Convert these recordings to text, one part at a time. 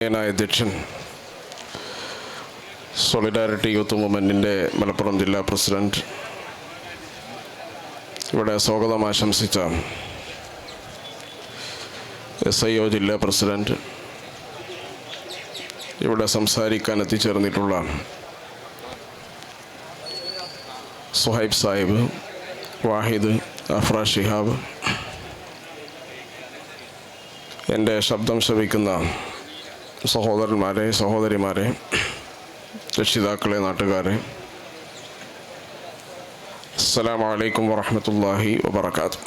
അധ്യക്ഷൻ solidarity youth മൂവ്മെന്റിന്റെ Malappuram ജില്ലാ president ഇവിടെ സ്വാഗതം ആശംസിച്ച എസ് ഐ ഒ ജില്ലാ പ്രസിഡന്റ് ഇവിടെ സംസാരിക്കാൻ എത്തിച്ചേർന്നിട്ടുള്ള സുഹൈബ് സാഹിബ് വാഹിദ് അഫ്ര ഷിഹാബ് എന്റെ ശബ്ദം ശ്രവിക്കുന്ന സഹോദരന്മാരെ സഹോദരിമാരെ രക്ഷിതാക്കളെ നാട്ടുകാരെ അസ്സലാമു വലൈക്കും വറഹമത്തല്ലാഹി വബർക്കാത്തു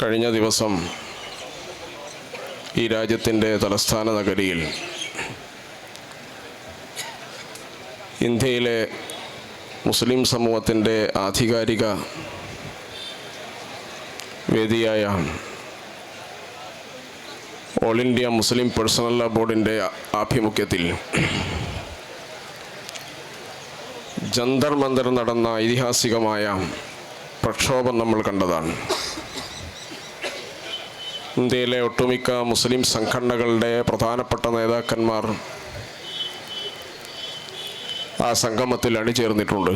കഴിഞ്ഞ ദിവസം ഈ രാജ്യത്തിന്റെ തലസ്ഥാന നഗരിയിൽ ഇന്ത്യയിലെ മുസ്ലിം സമൂഹത്തിന്റെ ആധികാരിക വേദിയായ all India Muslim personal law ബോർഡിന്റെ ആഭിമുഖ്യത്തിൽ ജന്തർ മന്ദർ നടന്ന ഐതിഹാസികമായ പ്രക്ഷോഭം നമ്മൾ കണ്ടതാണ്. ഇന്ത്യയിലെ ഒട്ടുമിക്ക മുസ്ലിം സംഘടനകളുടെ പ്രധാനപ്പെട്ട നേതാക്കന്മാർ ആ സംഗമത്തിൽ അണിചേർന്നിട്ടുണ്ട്.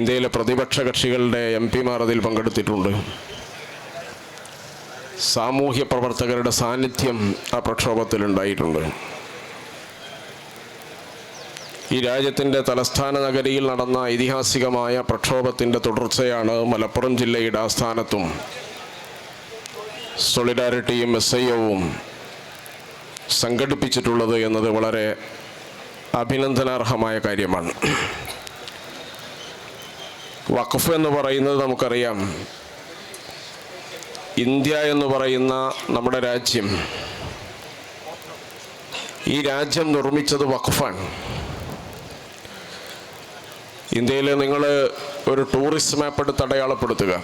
ഇന്ത്യയിലെ പ്രതിപക്ഷ കക്ഷികളുടെ എം പിമാർ അതിൽ പങ്കെടുത്തിട്ടുണ്ട്. സാമൂഹ്യ പ്രവർത്തകരുടെ സാന്നിധ്യം ആ പ്രക്ഷോഭത്തിലുണ്ടായിട്ടുണ്ട് ഈ രാജ്യത്തിന്റെ തലസ്ഥാന നഗരിയിൽ നടന്ന ഐതിഹാസികമായ പ്രക്ഷോഭത്തിന്റെ തുടർച്ചയാണ് മലപ്പുറം ജില്ലയുടെ ആസ്ഥാനത്തും സൊളിഡാരിറ്റിയും എസ് ഐ ഒവും സംഘടിപ്പിച്ചിട്ടുള്ളത് എന്നത് വളരെ അഭിനന്ദനാർഹമായ കാര്യമാണ്. വഖഫ് എന്ന് പറയുന്നത് നമുക്കറിയാം. ഇന്ത്യ എന്ന് പറയുന്ന നമ്മുടെ രാജ്യം ഈ രാജ്യം നിർമ്മിച്ചത് വഖഫാണ്. ഇന്ത്യയിൽ നിങ്ങൾ ഒരു ടൂറിസ്റ്റ് മാപ്പ് എടുത്ത് അടയാളപ്പെടുത്തുക.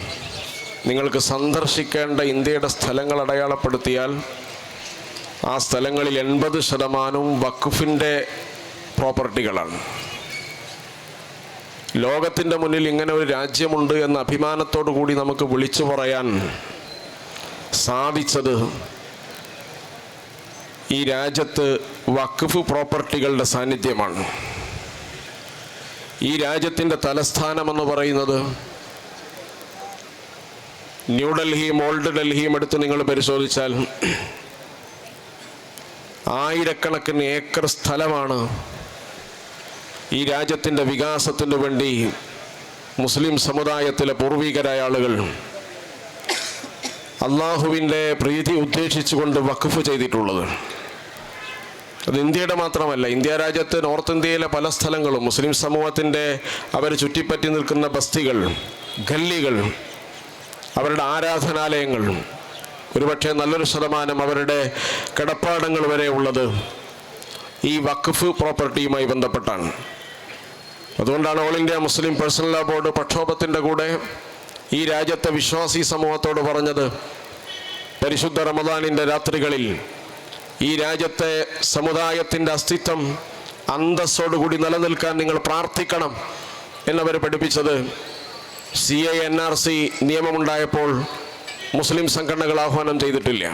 നിങ്ങൾക്ക് സന്ദർശിക്കേണ്ട ഇന്ത്യയുടെ സ്ഥലങ്ങൾ അടയാളപ്പെടുത്തിയാൽ ആ സ്ഥലങ്ങളിൽ എൺപത് ശതമാനവും വഖഫിന്റെ പ്രോപ്പർട്ടികളാണ്. ലോകത്തിന്റെ മുന്നിൽ ഇങ്ങനെ ഒരു രാജ്യമുണ്ട് എന്ന അഭിമാനത്തോടു കൂടി നമുക്ക് വിളിച്ചു പറയാൻ സാധിച്ചത് ഈ രാജ്യത്ത് വഖഫ് പ്രോപ്പർട്ടികളുടെ സാന്നിധ്യമാണ്. ഈ രാജ്യത്തിന്റെ തലസ്ഥാനമെന്ന് പറയുന്നത് ന്യൂഡൽഹിയും ഓൾഡ് ഡൽഹിയും എടുത്ത് നിങ്ങൾ പരിശോധിച്ചാൽ ആയിരക്കണക്കിന് ഏക്കർ സ്ഥലമാണ് ഈ രാജ്യത്തിന്റെ വികാസത്തിനു വേണ്ടി മുസ്ലിം സമുദായത്തിലെ പൂർവികരായ ആളുകൾ അള്ളാഹുവിന്റെ പ്രീതി ഉദ്ദേശിച്ചുകൊണ്ട് വഖഫ് ചെയ്തിട്ടുള്ളത്. അത് ഇന്ത്യയുടെ മാത്രമല്ല ഇന്ത്യ രാജ്യത്ത് നോർത്ത് ഇന്ത്യയിലെ പല സ്ഥലങ്ങളും മുസ്ലിം സമൂഹത്തിന്റെ അവർ ചുറ്റിപ്പറ്റി നിൽക്കുന്ന ബസ്തികൾ ഗല്ലികൾ അവരുടെ ആരാധനാലയങ്ങൾ ഒരുപക്ഷെ നല്ലൊരു ശതമാനം അവരുടെ കിടപ്പാടങ്ങൾ വരെ ഉള്ളത് ഈ വഖഫ് പ്രോപ്പർട്ടിയുമായി ബന്ധപ്പെട്ടാണ്. അതുകൊണ്ടാണ് all India Muslim personal board പ്രക്ഷോഭത്തിന്റെ കൂടെ ഈ രാജ്യത്തെ വിശ്വാസി സമൂഹത്തോട് പറഞ്ഞത് പരിശുദ്ധ റമദാനിന്റെ രാത്രികളിൽ ഈ രാജ്യത്തെ സമുദായത്തിന്റെ അസ്തിത്വം അന്തസ്സോടുകൂടി നിലനിൽക്കാൻ നിങ്ങൾ പ്രാർത്ഥിക്കണം എന്നവർ പഠിപ്പിച്ചത് C I N R C നിയമമുണ്ടായപ്പോൾ മുസ്ലിം സംഘടനകൾ ആഹ്വാനം ചെയ്തിട്ടില്ല.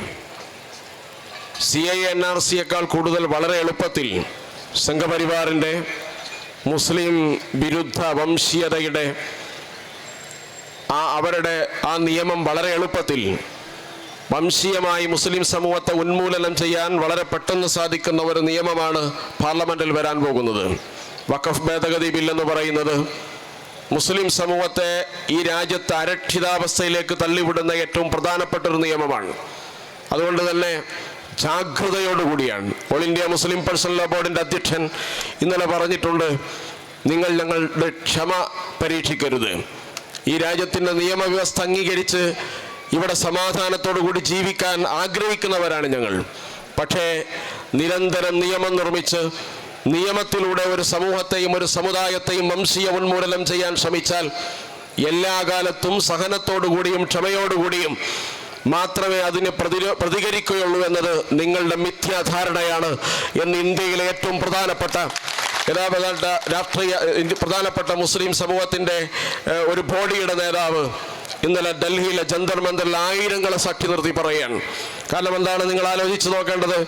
സി ഐ എൻ ആർ സിയേക്കാൾ കൂടുതൽ വളരെ എളുപ്പത്തിൽ സംഘപരിവാറിന്റെ മുസ്ലിം വിരുദ്ധ വംശീയതയുടെ ആ അവരുടെ ആ നിയമം വളരെ എളുപ്പത്തിൽ വംശീയമായി മുസ്ലിം സമൂഹത്തെ ഉന്മൂലനം ചെയ്യാൻ വളരെ പെട്ടെന്ന് സാധിക്കുന്ന ഒരു നിയമമാണ് പാർലമെന്റിൽ വരാൻ പോകുന്നത്. വഖഫ് ഭേദഗതി ബില്ലെന്ന് പറയുന്നത് മുസ്ലിം സമൂഹത്തെ ഈ രാജ്യത്തെ അരക്ഷിതാവസ്ഥയിലേക്ക് തള്ളിവിടുന്ന ഏറ്റവും പ്രധാനപ്പെട്ട ഒരു നിയമമാണ്. അതുകൊണ്ട് തന്നെ ജാഗ്രതയോടുകൂടിയാണ് all India Muslim personal law ബോർഡിന്റെ അധ്യക്ഷൻ ഇന്നലെ പറഞ്ഞിട്ടുണ്ട് നിങ്ങൾ ഞങ്ങളുടെ ക്ഷമ പരീക്ഷിക്കരുത്. ഈ രാജ്യത്തിന്റെ നിയമവ്യവസ്ഥ അംഗീകരിച്ച് ഇവിടെ സമാധാനത്തോടു കൂടി ജീവിക്കാൻ ആഗ്രഹിക്കുന്നവരാണ് ഞങ്ങൾ. പക്ഷേ നിരന്തരം നിയമം നിർമ്മിച്ച് നിയമത്തിലൂടെ ഒരു സമൂഹത്തെയും ഒരു സമുദായത്തെയും വംശീയ ഉന്മൂലനം ചെയ്യാൻ ശ്രമിച്ചാൽ എല്ലാ കാലത്തും സഹനത്തോടുകൂടിയും ക്ഷമയോടുകൂടിയും മാത്രമേ അതിന് പ്രതിരോ പ്രതികരിക്കുകയുള്ളൂ എന്നത് നിങ്ങളുടെ മിഥ്യാധാരണയാണ് എന്ന് ഇന്ത്യയിലെ ഏറ്റവും പ്രധാനപ്പെട്ട യഥാപധാന രാഷ്ട്രീയ പ്രധാനപ്പെട്ട മുസ്ലിം സമൂഹത്തിന്റെ ഒരു ബോഡിയുടെ നേതാവ് ഇന്നലെ ഡൽഹിയിലെ ജന്തർ മന്ദറിൽ ആയിരങ്ങളെ സാക്ഷി നിർത്തി പറയുകയാണ്. കാരണം എന്താണ് നിങ്ങൾ ആലോചിച്ച് നോക്കേണ്ടത്?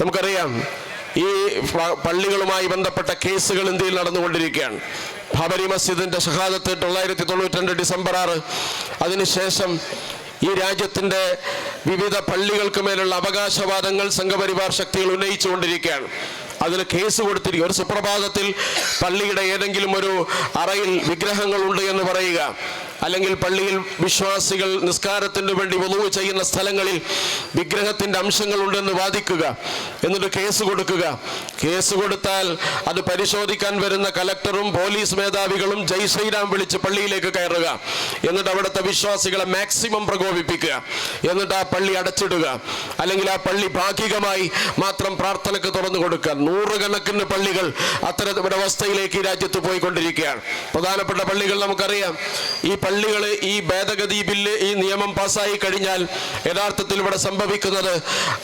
നമുക്കറിയാം ഈ പള്ളികളുമായി ബന്ധപ്പെട്ട കേസുകൾ ഇന്ത്യയിൽ നടന്നുകൊണ്ടിരിക്കുകയാണ്. ബാബരി മസ്ജിദിന്റെ ഷഹാദത്ത് തൊള്ളായിരത്തി തൊണ്ണൂറ്റി രണ്ട് ഡിസംബർ ആറ്. അതിനുശേഷം ഈ രാജ്യത്തിന്റെ വിവിധ പള്ളികൾക്ക് മേലുള്ള അവകാശവാദങ്ങൾ സംഘപരിവാർ ശക്തികൾ ഉന്നയിച്ചുകൊണ്ടിരിക്കുകയാണ്. അതിന് കേസ് കൊടുത്തിരിക്കുക ഒരു സുപ്രഭാതത്തിൽ പള്ളിയുടെ ഏതെങ്കിലും ഒരു അറയിൽ വിഗ്രഹങ്ങളുണ്ട് എന്ന് പറയുക. അല്ലെങ്കിൽ പള്ളിയിൽ വിശ്വാസികൾ നിസ്കാരത്തിന് വേണ്ടി വധുവ് ചെയ്യുന്ന സ്ഥലങ്ങളിൽ വിഗ്രഹത്തിന്റെ അംശങ്ങളുണ്ടെന്ന് വാദിക്കുക എന്നിട്ട് കേസ് കൊടുക്കുക. കേസ് കൊടുത്താൽ അത് പരിശോധിക്കാൻ വരുന്ന കലക്ടറും പോലീസ് മേധാവികളും ജയ് ശ്രീരാം വിളിച്ച് പള്ളിയിലേക്ക് കയറുക. എന്നിട്ട് അവിടുത്തെ വിശ്വാസികളെ മാക്സിമം പ്രകോപിപ്പിക്കുക. എന്നിട്ട് ആ പള്ളി അടച്ചിടുക. അല്ലെങ്കിൽ ആ പള്ളി ഭാഗികമായി മാത്രം പ്രാർത്ഥനയ്ക്ക് തുറന്നു കൊടുക്കുക. നൂറുകണക്കിന് പള്ളികൾ അത്തരം അവസ്ഥയിലേക്ക് ഈ രാജ്യത്ത് പോയിക്കൊണ്ടിരിക്കുകയാണ്. പ്രധാനപ്പെട്ട പള്ളികൾ നമുക്കറിയാം. ഈ പള്ളികൾ ഈ ഭേദഗതി ബില്ല് ഈ നിയമം പാസ്സായി കഴിഞ്ഞാൽ യഥാർത്ഥത്തിൽ ഇവിടെ സംഭവിക്കുന്നത്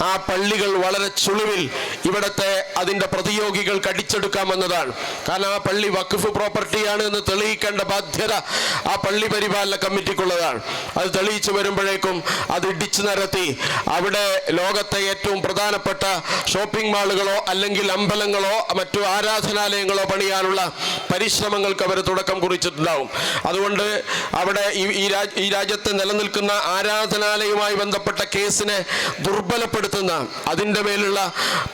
ആ പള്ളികൾ വളരെ ചുളിവിൽ ഇവിടുത്തെ അതിന്റെ പ്രതിയോഗികൾ കടിച്ചെടുക്കാമെന്നതാണ്. കാരണം ആ പള്ളി വഖഫ് പ്രോപ്പർട്ടിയാണ് എന്ന് തെളിയിക്കേണ്ട ബാധ്യത ആ പള്ളി പരിപാലന കമ്മിറ്റിക്കുള്ളതാണ്. അത് തെളിയിച്ചു വരുമ്പോഴേക്കും അത് ഇടിച്ചു നിരത്തി അവിടെ ലോകത്തെ ഏറ്റവും പ്രധാനപ്പെട്ട ഷോപ്പിംഗ് മാളുകളോ അല്ലെങ്കിൽ അമ്പലങ്ങളോ മറ്റു ആരാധനാലയങ്ങളോ പണിയാനുള്ള പരിശ്രമങ്ങൾക്ക് അവർ തുടക്കം കുറിച്ചിട്ടുണ്ടാവും. അതുകൊണ്ട് അവിടെ ഈ ഈ രാജ് രാജ്യത്ത് നിലനിൽക്കുന്ന ആരാധനാലയവുമായി ബന്ധപ്പെട്ട കേസിനെ ദുർബലപ്പെടുത്തുന്ന അതിന്റെ മേലുള്ള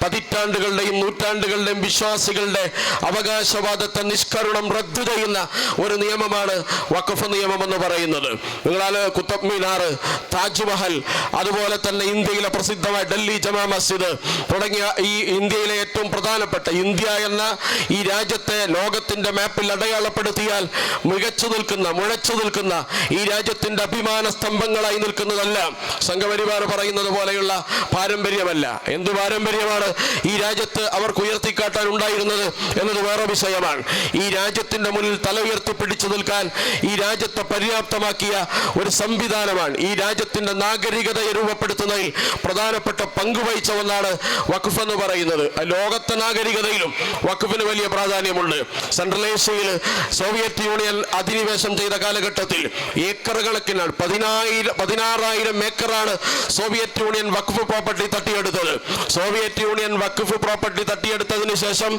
പതിറ്റാണ്ടുകളുടെയും നൂറ്റാണ്ടുകളുടെയും വിശ്വാസികളുടെ അവകാശവാദത്തെ നിഷ്കരുണം റദ്ദു ചെയ്യുന്ന ഒരു നിയമമാണ് വഖഫ് നിയമം എന്ന് പറയുന്നത്. നിങ്ങളാൽ കുത്തബ് മിനാർ താജ്മഹൽ അതുപോലെ തന്നെ ഇന്ത്യയിലെ പ്രസിദ്ധമായ ഡൽഹി ജമാ മസ്ജിദ് തുടങ്ങിയ ഈ ഇന്ത്യയിലെ ഏറ്റവും പ്രധാനപ്പെട്ട ഇന്ത്യ എന്ന ഈ രാജ്യത്തെ ലോകത്തിന്റെ മാപ്പിൽ അടയാളപ്പെടുത്തിയാൽ മികച്ചു നിൽക്കുന്ന മുഴച്ചു നിൽക്കുന്ന ഈ രാജ്യത്തിന്റെ അഭിമാന സ്തംഭങ്ങളായി നിൽക്കുന്നതല്ല. സംഘപരിവാർ പറയുന്നത് പോലെയുള്ള പാരമ്പര്യമല്ല. എന്ത് പാരമ്പര്യമാണ് ഈ രാജ്യത്ത് അവർക്ക് ഉയർത്തിക്കാട്ടാൻ ഉണ്ടായിരുന്നത് എന്നത് വേറെ വിഷയമാണ്. ഈ രാജ്യത്തിന്റെ മുന്നിൽ തല ഉയർത്തി പിടിച്ചു നിൽക്കാൻ ഈ രാജ്യത്തെ പര്യാപ്തമാക്കിയ ഒരു സംവിധാനമാണ്. ഈ രാജ്യത്തിന്റെ നാഗരികതയെ രൂപപ്പെടുത്തുന്നതിൽ പ്രധാനപ്പെട്ട പങ്ക് വഹിച്ച ഒന്നാണ് വഖഫ് എന്ന് പറയുന്നത് ലോകത്തെ നാഗരികതയിലും വഖഫിന് വലിയ പ്രാധാന്യമുണ്ട്. സെൻട്രൽ ഏഷ്യയിൽ സോവിയറ്റ് യൂണിയൻ അധിനിവേശം ചെയ്ത കാലഘട്ടത്തിൽ ഏക്കർ പതിനായിരം പതിനാറായിരം ഏക്കറാണ് സോവിയറ്റ് യൂണിയൻ വഖഫ് പ്രോപ്പർട്ടി തട്ടിയെടുത്തത്. സോവിയറ്റ് യൂണിയൻ വഖഫ് പ്രോപ്പർട്ടി തട്ടിയെടുത്തതിന് ശേഷം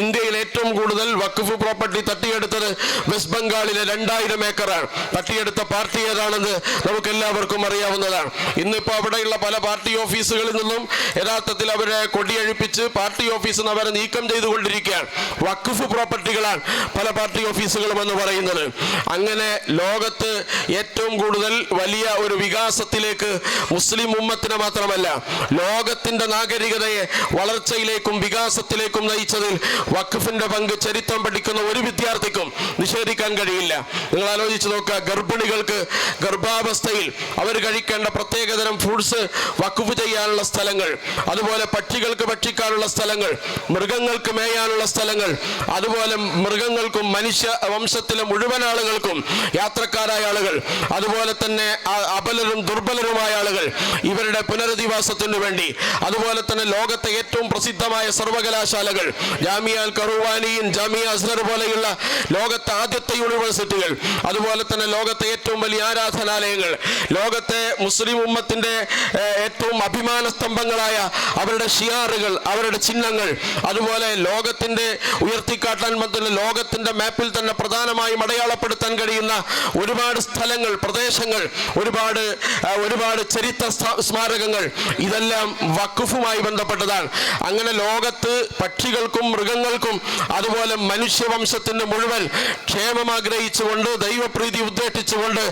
ഇന്ത്യയിൽ ഏറ്റവും കൂടുതൽ വഖഫ് പ്രോപ്പർട്ടി തട്ടിയെടുത്തത് വെസ്റ്റ് ബംഗാളിലെ രണ്ടായിരം ഏക്കറാണ്. തട്ടിയെടുത്ത പാർട്ടി ഏതാണെന്ന് നമുക്ക് എല്ലാവർക്കും അറിയാവുന്നതാണ്. ഇന്നിപ്പോൾ അവിടെയുള്ള പല പാർട്ടി ഓഫീസുകളിൽ നിന്നും യഥാർത്ഥത്തിൽ അവരെ കൊടിയഴിപ്പിച്ച് പാർട്ടി ഓഫീസിൽ നിന്ന് അവരെ നീക്കം ചെയ്തുകൊണ്ടിരിക്കുകയാണ്. വഖഫ് പ്രോപ്പർട്ടികളാണ് പല പാർട്ടി ഓഫീസുകളും എന്ന് പറയുന്നത്. അങ്ങനെ ലോകത്ത് ഏറ്റവും കൂടുതൽ വലിയ ഒരു വികാസത്തിലേക്ക് മുസ്ലിം ഉമ്മത്തിനെ മാത്രമല്ല ലോകത്തിന്റെ നാഗരികതയെ വളർച്ചയിലേക്കും വികാസത്തിലേക്കും നയിച്ചതിൽ വഖഫിന്റെ പങ്ക് ചരിത്രം പഠിക്കുന്ന ഒരു വിദ്യാർത്ഥിക്കും നിഷേധിക്കാൻ കഴിയില്ല. നിങ്ങൾ ആലോചിച്ച് നോക്കുക ഗർഭിണികൾക്ക് ഗർഭാവസ്ഥയിൽ അവർ കഴിക്കേണ്ട പ്രത്യേകതരം ഫ്രൂട്ട്സ് വഖഫ് ചെയ്യാനുള്ള സ്ഥലങ്ങൾ അതുപോലെ പക്ഷികൾക്ക് ഭക്ഷിക്കാനുള്ള സ്ഥലങ്ങൾ മൃഗങ്ങൾക്ക് മേയാനുള്ള സ്ഥലങ്ങൾ അതുപോലെ മൃഗങ്ങൾക്കും മനുഷ്യ വംശത്തിലെ മുഴുവൻ ആളുകൾക്കും യാത്രക്കാരായ ആളുകൾ അതുപോലെ തന്നെ അബലരും ദുർബലരുമായ ആളുകൾ ഇവരുടെ പുനരധിവാസത്തിന് വേണ്ടി അതുപോലെ തന്നെ ലോകത്തെ ഏറ്റവും പ്രസിദ്ധമായ സർവകലാശാലകൾ ജാമിയ കറുവാനിയും ജാമിയ അസ്ഹർ പോലെയുള്ള ലോകത്തെ ആദ്യത്തെ യൂണിവേഴ്സിറ്റികൾ അതുപോലെ തന്നെ ലോകത്തെ ഏറ്റവും വലിയ ആരാധനാലയങ്ങൾ ലോകത്തെ മുസ്ലിം ഉമ്മത്തിന്റെ ഏറ്റവും അഭിമാന സ്തംഭങ്ങളായ അവരുടെ ഷിയാറുകൾ അവരുടെ ചിഹ്നങ്ങൾ അതുപോലെ ലോകത്തിന്റെ ഉയർത്തിക്കാട്ടാൻ പറ്റുന്ന ലോകത്തിന്റെ മാപ്പിൽ തന്നെ പ്രധാനമായും അടയാളപ്പെടുത്താൻ കഴിയുന്ന ഒരുപാട് സ്ഥലങ്ങൾ പ്രദേശങ്ങൾ ഒരുപാട് ഒരുപാട് ചരിത്ര സ്മാരകങ്ങൾ ഇതെല്ലാം വക്കുഫുമായി ബന്ധപ്പെട്ടതാണ്. അങ്ങനെ ലോകത്ത് പക്ഷികൾക്കും മൃഗങ്ങൾക്കും അതുപോലെ മനുഷ്യവംശത്തിന്റെ മുഴുവൻ ക്ഷേമം ആഗ്രഹിച്ചുകൊണ്ട് ദൈവപ്രീതി ഉദ്ദേശിച്ചുകൊണ്ട്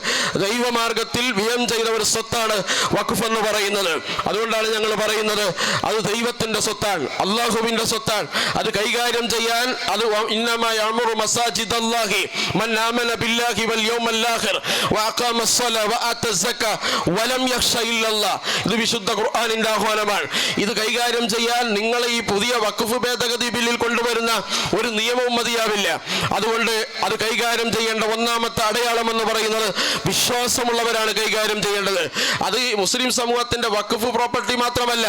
ദൈവമാർഗത്തിൽ വ്യയം ചെയ്ത ഒരു സ്വത്താണ് വഖഫ് എന്ന് പറയുന്നത്. അതുകൊണ്ടാണ് ഞങ്ങൾ പറയുന്നത് അത് ദൈവത്തിന്റെ സ്വത്താണ് അള്ളാഹുവിന്റെ സ്വത്താണ്. അത് കൈകാര്യം ചെയ്യാൻ അത് ഇന്നമായ അമറു മസാജിദ് അല്ലാഹി മൻ ആമന ബില്ലാഹി വൽ യൗമൽ ആഖിർ വഅഖാമ الصلاة وآتى الزكاة ولم يخش إلا الله ഇത് വിശുദ്ധ ഖുർആനിന്റെ ആഹ്വാനമാണ് ഇത് കൈകാര്യം ചെയ്യാൻ നിങ്ങളെ ഈ പുതിയ വഖഫ് ഭേദഗതി ബില്ലിൽ കൊണ്ടുവരുന്ന ഒരു നിയമവും മതിയാവില്ല അതുകൊണ്ട് അത് കൈകാര്യം ചെയ്യേണ്ട ഒന്നാമത്തെ അടയാളം എന്ന് പറയുന്നത് വിശ്വാസമുള്ളവരാണ് കൈകാര്യം ചെയ്യേണ്ടത് അത് ഈ മുസ്ലിം സമൂഹത്തിന്റെ വഖഫ് പ്രോപ്പർട്ടി മാത്രമല്ല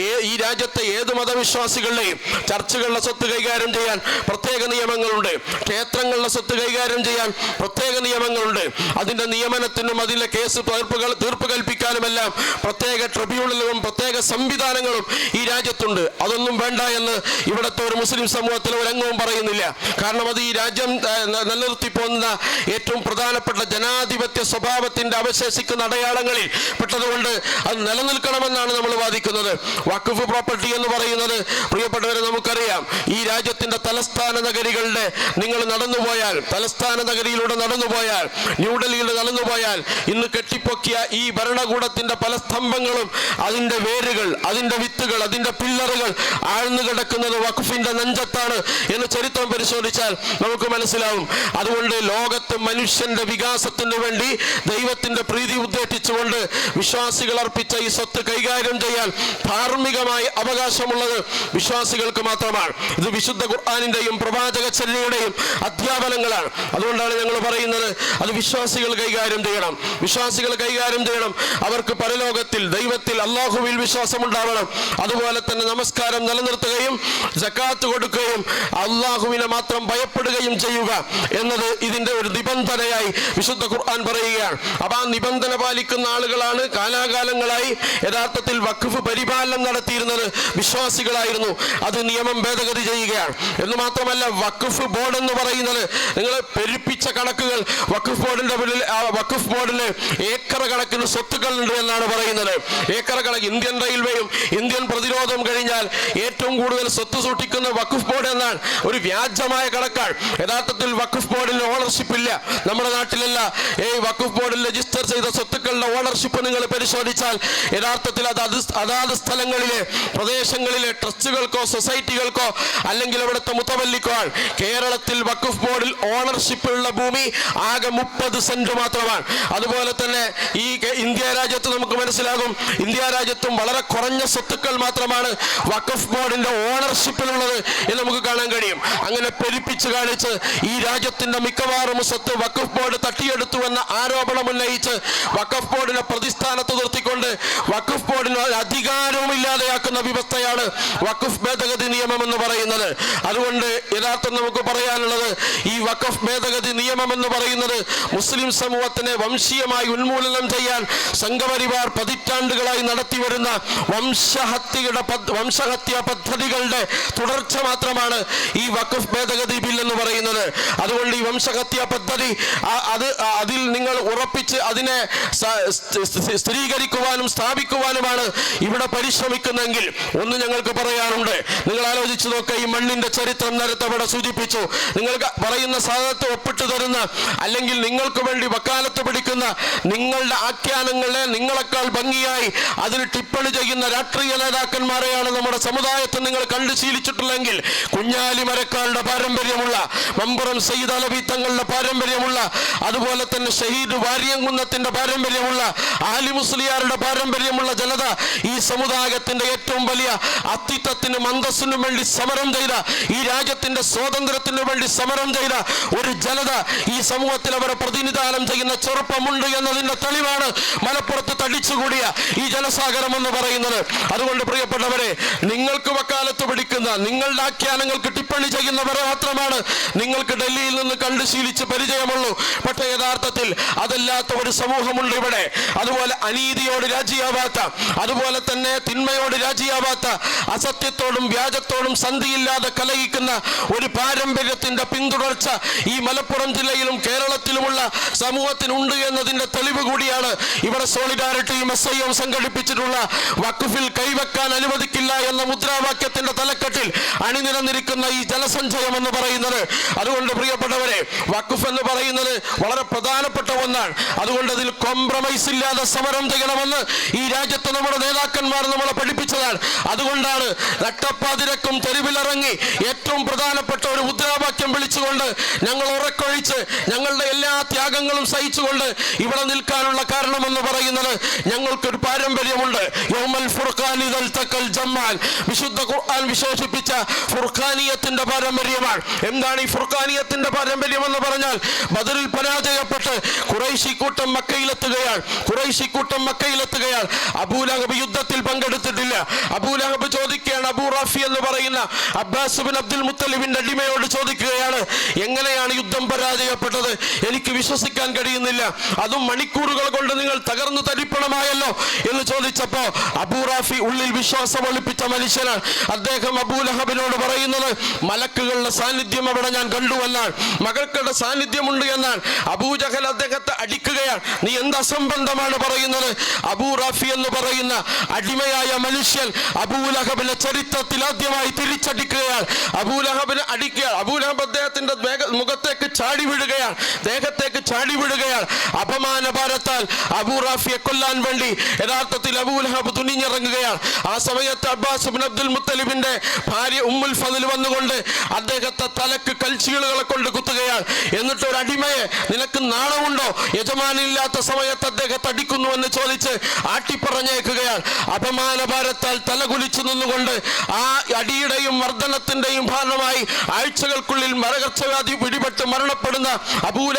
ഏ- ഈ രാജ്യത്തെ ഏത് മതവിശ്വാസികളുടെയും ചർച്ചുകളുടെ സ്വത്ത് കൈകാര്യം ചെയ്യാൻ പ്രത്യേക നിയമങ്ങളുണ്ട് ക്ഷേത്രങ്ങളുടെ സ്വത്ത് കൈകാര്യം ചെയ്യാൻ പ്രത്യേക നിയമങ്ങൾ നിയമങ്ങളുണ്ട്. അതിന്റെ നിയമനത്തിനും അതിലെ കേസ് തീർപ്പുകൾ തീർപ്പ് കൽപ്പിക്കാനുമെല്ലാം പ്രത്യേക ട്രിബ്യൂണലുകളും പ്രത്യേക സംവിധാനങ്ങളും ഈ രാജ്യത്തുണ്ട്. അതൊന്നും വേണ്ട എന്ന് ഇവിടുത്തെ ഒരു മുസ്ലിം സമൂഹത്തിൽ ഒരംഗവും പറയുന്നില്ല. കാരണം അത് ഈ രാജ്യം നിലനിർത്തി പോകുന്ന ഏറ്റവും പ്രധാനപ്പെട്ട ജനാധിപത്യ സ്വഭാവത്തിന്റെ അവശേഷിക്കുന്ന അടയാളങ്ങളിൽ പെട്ടതുകൊണ്ട് അത് നിലനിൽക്കണമെന്നാണ് നമ്മൾ വാദിക്കുന്നത്. വഖഫ് പ്രോപ്പർട്ടി എന്ന് പറയുന്നത് പ്രിയപ്പെട്ടവരെ നമുക്കറിയാം. ഈ രാജ്യത്തിന്റെ തലസ്ഥാന നഗരികളുടെ നിങ്ങൾ നടന്നുപോയാൽ തലസ്ഥാന നഗരിയിലൂടെ നടന്നുപോയാൽ ന്യൂഡൽഹിയിൽ നടന്നുപോയാൽ ഇന്ന് കെട്ടിപ്പൊക്കിയ ഈ ഭരണകൂടത്തിന്റെ പല സ്തംഭങ്ങളും അതിന്റെ വേരുകൾ അതിന്റെ വിത്തുകൾ അതിന്റെ പില്ലറുകൾ ആഴ്ന്നു കിടക്കുന്നത് വഖഫിന്റെ നെഞ്ചത്താണ് എന്ന് ചരിത്രം പരിശോധിച്ചാൽ നമുക്ക് മനസ്സിലാവും. അതുകൊണ്ട് ലോകത്ത് മനുഷ്യന്റെ വികാസത്തിന് വേണ്ടി ദൈവത്തിന്റെ പ്രീതി ഉദ്ദേശിച്ചുകൊണ്ട് വിശ്വാസികൾ അർപ്പിച്ച ഈ സ്വത്ത് കൈകാര്യം ചെയ്യാൻ ധാർമ്മികമായി അവകാശമുള്ളത് വിശ്വാസികൾക്ക് മാത്രമാണ്. ഇത് വിശുദ്ധ ഖുർആാനിന്റെയും പ്രവാചക ചര്യയുടെയും അധ്യാപനങ്ങളാണ്. അതുകൊണ്ടാണ് ഞങ്ങൾ പറയുന്നത് അത് വിശ്വാസികൾ കൈകാര്യം ചെയ്യണം. വിശ്വാസികൾ കൈകാര്യം ചെയ്യണം. അവർക്ക് പരലോകത്തിൽ ദൈവത്തിൽ അള്ളാഹുവിൽ വിശ്വാസമുണ്ടാവണം. അതുപോലെ തന്നെ നമസ്കാരം നിലനിർത്തുകയും ജക്കാത്ത് കൊടുക്കുകയും അള്ളാഹുവിനെ മാത്രം ഭയപ്പെടുകയും ചെയ്യുക എന്നത് ഇതിന്റെ ഒരു നിബന്ധനയായി വിശുദ്ധ ഖുർആൻ പറയുകയാണ്. അപ്പൊ ആ നിബന്ധന പാലിക്കുന്ന ആളുകളാണ് കാലാകാലങ്ങളായി യഥാർത്ഥത്തിൽ വഖഫ് പരിപാലനം നടത്തിയിരുന്നത് വിശ്വാസികളായിരുന്നു. അത് നിയമം ഭേദഗതി ചെയ്യുകയാണ്. എന്ന് മാത്രമല്ല വഖഫ് ബോർഡ് എന്ന് പറയുന്നത് നിങ്ങൾ പെരുപ്പിച്ച കണക്കുകൾ വഖഫ് ബോർഡിന്റെ മുന്നിൽ വഖഫ് ബോർഡിന് ഏക്കർ കണക്കിന് സ്വത്തുക്കൾ ഉണ്ട് എന്നാണ് പറയുന്നത്. ഏക്കർ കണക്ക് ഇന്ത്യൻ റെയിൽവേയും ഇന്ത്യൻ പ്രതിരോധം കഴിഞ്ഞാൽ ഏറ്റവും കൂടുതൽ സ്വത്ത് സൂക്ഷിക്കുന്ന വഖഫ് ബോർഡ് എന്നാണ് ഒരു വ്യാജമായ കണക്കാണ്. യഥാർത്ഥത്തിൽ വഖഫ് ബോർഡിൽ ഓണർഷിപ്പ് ഇല്ല. നമ്മുടെ നാട്ടിലല്ല. ഈ വഖഫ് ബോർഡിൽ രജിസ്റ്റർ ചെയ്ത സ്വത്തുക്കളുടെ ഓണർഷിപ്പ് നിങ്ങൾ പരിശോധിച്ചാൽ യഥാർത്ഥത്തിൽ അത് അതാത് സ്ഥലങ്ങളിലെ പ്രദേശങ്ങളിലെ ട്രസ്റ്റുകൾക്കോ സൊസൈറ്റികൾക്കോ അല്ലെങ്കിൽ അവിടുത്തെ മുത്തവല്ലിക്കോ ആണ്. കേരളത്തിൽ വഖഫ് ബോർഡിൽ ഓണർഷിപ്പ് ഉള്ള ഭൂമി ആകെ മുപ്പത് സെന്റ് മാത്രമാണ്. അതുപോലെ തന്നെ ഈ ഇന്ത്യ രാജ്യത്ത് നമുക്ക് മനസ്സിലാകും. ഇന്ത്യ രാജ്യത്തും വളരെ കുറഞ്ഞ സ്വത്തുക്കൾ മാത്രമാണ് വഖഫ് ബോർഡിന്റെ ഓണർഷിപ്പിലുള്ളത് എന്ന് നമുക്ക് കാണാൻ കഴിയും. അങ്ങനെ പെരുപ്പിച്ച് കാണിച്ച് ഈ രാജ്യത്തിന്റെ മിക്കവാറും സ്വത്ത് വഖഫ് ബോർഡ് തട്ടിയെടുത്തു എന്ന ആരോപണം ഉന്നയിച്ച് വഖഫ് ബോർഡിനെ പ്രതിസ്ഥാനത്ത് നിർത്തിക്കൊണ്ട് വഖഫ് ബോർഡിന് അധികാരവും ഇല്ലാതെയാക്കുന്ന വ്യവസ്ഥയാണ് വഖഫ് ഭേദഗതി നിയമം എന്ന് പറയുന്നത്. അതുകൊണ്ട് യഥാർത്ഥം നമുക്ക് പറയാനുള്ളത് ഈ വഖഫ് ഭേദഗതി നിയമം എന്ന് പറയുന്നത് മുസ്ലിം സമൂഹത്തിനെ വംശീയമായി ഉന്മൂലനം ചെയ്യാൻ സംഘപരിവാർ പതിറ്റാണ്ടുകളായി നടത്തിവരുന്ന വംശഹത്യയുടെ വംശഹത്യ പദ്ധതികളുടെ തുടർച്ച മാത്രമാണ് ഈ വഖഫ് ഭേദഗതി ബിൽ എന്ന് പറയുന്നത്. അതുകൊണ്ട് ഈ വംശഹത്യ പദ്ധതി അത് അതിൽ നിങ്ങൾ ഉറപ്പിച്ച് അതിനെ സ്ഥിരീകരിക്കുവാനും സ്ഥാപിക്കുവാനുമാണ് ഇവിടെ പരിശ്രമിക്കുന്നെങ്കിൽ ഒന്ന് ഞങ്ങൾക്ക് പറയാനുണ്ട്. നിങ്ങൾ ആലോചിച്ച് നോക്കുക ഈ മണ്ണിന്റെ ചരിത്രം നേരത്തെ ഇവിടെ സൂചിപ്പിച്ചു. നിങ്ങൾക്ക് പറയുന്ന സാധനത്തെ ഒപ്പിട്ട് തരുന്ന അല്ലെങ്കിൽ നിങ്ങൾക്ക് വേണ്ടി വക്കാലത്ത് പിടിക്കുന്ന നിങ്ങളുടെ ആഖ്യാനങ്ങളെ നിങ്ങളെക്കാൾ ഭംഗിയായി അതിന് ടിപ്പണി ചെയ്യുന്ന രാഷ്ട്രീയ നേതാക്കന്മാരെയാണ് നമ്മുടെ സമുദായത്തിൽ നിങ്ങൾ കണ്ടു ശീലിച്ചിട്ടില്ലെങ്കിൽ കുഞ്ഞാലി മരക്കാരുടെ പാരമ്പര്യമുള്ള മമ്പുറം സയ്യിദ് അലവി തങ്ങളുടെ പാരമ്പര്യമുള്ള അതുപോലെ തന്നെ ഷഹീദ് വാര്യംകുന്നത്തിന്റെ പാരമ്പര്യമുള്ള ആലി മുസ്ലിയാരുടെ പാരമ്പര്യമുള്ള ജനത ഈ സമുദായത്തിന്റെ ഏറ്റവും വലിയ അസ്തിത്വത്തിനും അന്തസ്സിനും വേണ്ടി സമരം ചെയ്ത ഈ രാജ്യത്തിന്റെ സ്വാതന്ത്ര്യത്തിനു വേണ്ടി സമരം ചെയ്ത ഒരു ജനത ഈ സമൂഹത്തിൽ അവരെ പ്രതിനിധാനം ചെയ്യുന്ന ചെറുപ്പമുണ്ട് എന്നതിന്റെ തെളിവാണ് മലപ്പുറത്ത് തടിച്ചുകൂടിയ ഈ ജനസാഗരം എന്ന് പറയുന്നത്. അതുകൊണ്ട് പ്രിയപ്പെട്ടവരെ നിങ്ങൾക്ക് വക്കാലത്ത് പിടിക്കുന്ന നിങ്ങളുടെ ആഖ്യാനങ്ങൾക്ക് ടിപ്പണി ചെയ്യുന്നവരെ മാത്രമാണ് നിങ്ങൾക്ക് ഡൽഹിയിൽ നിന്ന് കണ്ടു ശീലിച്ച് പരിചയമുള്ളൂ. പക്ഷേ യഥാർത്ഥത്തിൽ അതല്ലാത്ത ഒരു സമൂഹമുണ്ട് ഇവിടെ. അതുപോലെ അനീതിയോട് രാജിയാവാത്ത അതുപോലെ തന്നെ തിന്മയോട് രാജിയാവാത്ത അസത്യത്തോടും വ്യാജത്തോടും സന്ധിയില്ലാതെ കലയിക്കുന്ന ഒരു പാരമ്പര്യത്തിന്റെ പിന്തുടർച്ച ഈ മലപ്പുറം ജില്ലയിലും കേരളത്തിലുമുള്ള സമൂഹത്തിനുണ്ട് എന്നതിന്റെ തെളിവ് കൂടിയാണ് ഇവിടെ സോളിഡാരിറ്റിയും എസ് ഐയും സംഘടിപ്പിച്ചിട്ടുള്ള വഖഫിൽ കൈവെക്കാൻ അനുവദിക്കില്ല എന്ന മുദ്രാവാക്യത്തിന്റെ തലക്കെട്ടിൽ അണിനിരന്നിരിക്കുന്ന ഈ ജനസഞ്ചയം എന്ന് പറയുന്നത്. അതുകൊണ്ട് പ്രിയപ്പെട്ടവരെ വഖഫ് എന്ന് പറയുന്നത് വളരെ പ്രധാനപ്പെട്ട ഒന്നാണ്. അതുകൊണ്ട് അതിൽ കോംപ്രമൈസ് ഇല്ലാതെ സമരം ചെയ്യണമെന്ന് ഈ രാജ്യത്ത് നമ്മുടെ നേതാക്കന്മാർ നമ്മളെ പഠിപ്പിച്ചതാണ്. അതുകൊണ്ടാണ് നട്ടപ്പാതിരക്കും തെരുവിലിറങ്ങി ഏറ്റവും പ്രധാനപ്പെട്ട ഒരു മുദ്രാവാക്യം വിളിച്ചുകൊണ്ട് ഞങ്ങൾ ഉറക്കൊഴിച്ച് ഞങ്ങളുടെ എല്ലാ ത്യാഗങ്ങളും സഹിച്ചുകൊണ്ട് ഇവിടെ നിൽക്കാനുള്ള കാരണമെന്ന് പറയുന്നത് ഞങ്ങൾക്കൊരു പാരമ്പര്യമുണ്ട്. യൗമൽ ഫുർഖാനി തക്കൽ വിശുദ്ധ ഖുർആൻ വിശേഷിപ്പിച്ച ഫുർഖാനിയത്തിന്റെ പാരമ്പര്യമാണ്. എന്താണ് ഈ ഫുർഖാനിയത്തിന്റെ പാരമ്പര്യം എന്ന് പറഞ്ഞാൽ ബദറിൽ പരാജയപ്പെട്ട് ഖുറൈശി കൂട്ടം മക്കയിലെത്തുകയാണ്. ഖുറൈശി കൂട്ടം മക്കയിലെത്തുകയാണ്. അബൂലഹബ് യുദ്ധത്തിൽ പങ്കെടുത്തിട്ടില്ല. അബൂലഹബ് ചോദിക്കുകയാണ് അബൂ റാഫി എന്ന് പറയുന്ന അബ്ബാസ് ബിൻ അബ്ദുൽ മുത്തലിബിന്റെ അടിമയോട് ചോദിക്കുകയാണ് എങ്ങനെയാണ് യുദ്ധം പരാജയപ്പെട്ടത്? എനിക്ക് വിശ്വസിക്കാൻ കഴിയുന്നില്ല. അതും മണിക്കൂറുകൾ കൊണ്ട് നിങ്ങൾ തകർന്നു തരിപ്പണമായല്ലോ എന്ന് ചോദിച്ചപ്പോ അബൂറാഫി ഉള്ളിൽ വിശ്വാസം ഒളിപ്പിച്ച മനുഷ്യനാണ് അദ്ദേഹം അബൂലഹബിനോട് പറയുന്നത് മലക്കുകളുടെ സാന്നിധ്യം അവിടെ ഞാൻ കണ്ടു എന്നാണ് മകൾക്കുടെ സാന്നിധ്യമുണ്ട് എന്നാണ് അബൂജഹൽ അദ്ദേഹത്തെ അടിക്കുകയാണ്. നീ എന്ത് അസംബന്ധമാണ് പറയുന്നത്? അബൂറാഫി എന്ന് പറയുന്ന അടിമയായ മനുഷ്യൻ അബൂലഹബിന്റെ ചരിത്രത്തിൽ ആദ്യമായി തിരിച്ചടിക്കുകയാണ്. അബൂലഹബിനെ അടിക്കുകയാണ് അബൂലഹബ് അദ്ദേഹത്തിന്റെ മുഖത്തേക്ക് ചാടി വീഴുകയാണ്. ദേഹത്തേക്ക് ചാടി വീഴുകയാണ് അപമാന ഭാരത്താൽ അബൂ റാഫിയെ കൊല്ലാൻ വേണ്ടി യഥാർത്ഥത്തിൽ അബൂലഹബ് തുനിഞ്ഞിറങ്ങുകയാണ്. ആ സമയത്ത് അബ്ബാസ് അബ്ദുൽ മുത്തലിബിന്റെ ഭാര്യ ഉമ്മുൽ ഫതിൽ വന്നുകൊണ്ട് അദ്ദേഹത്തെ തലക്ക് കൽച്ചീളുകളെ കൊണ്ട് കുത്തുകയാണ്. എന്നിട്ട് ഒരു അടിമയെ നിനക്ക് നാണമുണ്ടോ? യജമാനില്ലാത്ത സമയത്ത് അദ്ദേഹത്തെ അടിക്കുന്നു എന്ന് ചോദിച്ച് ആട്ടിപ്പറഞ്ഞേക്കുകയാണ്. അപമാന ഭാരത്താൽ തലകുലിച്ചു നിന്നുകൊണ്ട് ആ അടിയുടെയും മർദ്ദനത്തിന്റെയും ഭാഗമായി ആഴ്ചകൾക്കുള്ളിൽ മരകർച്ചവ്യാധി പിടിപെട്ട് മരണപ്പെടുന്ന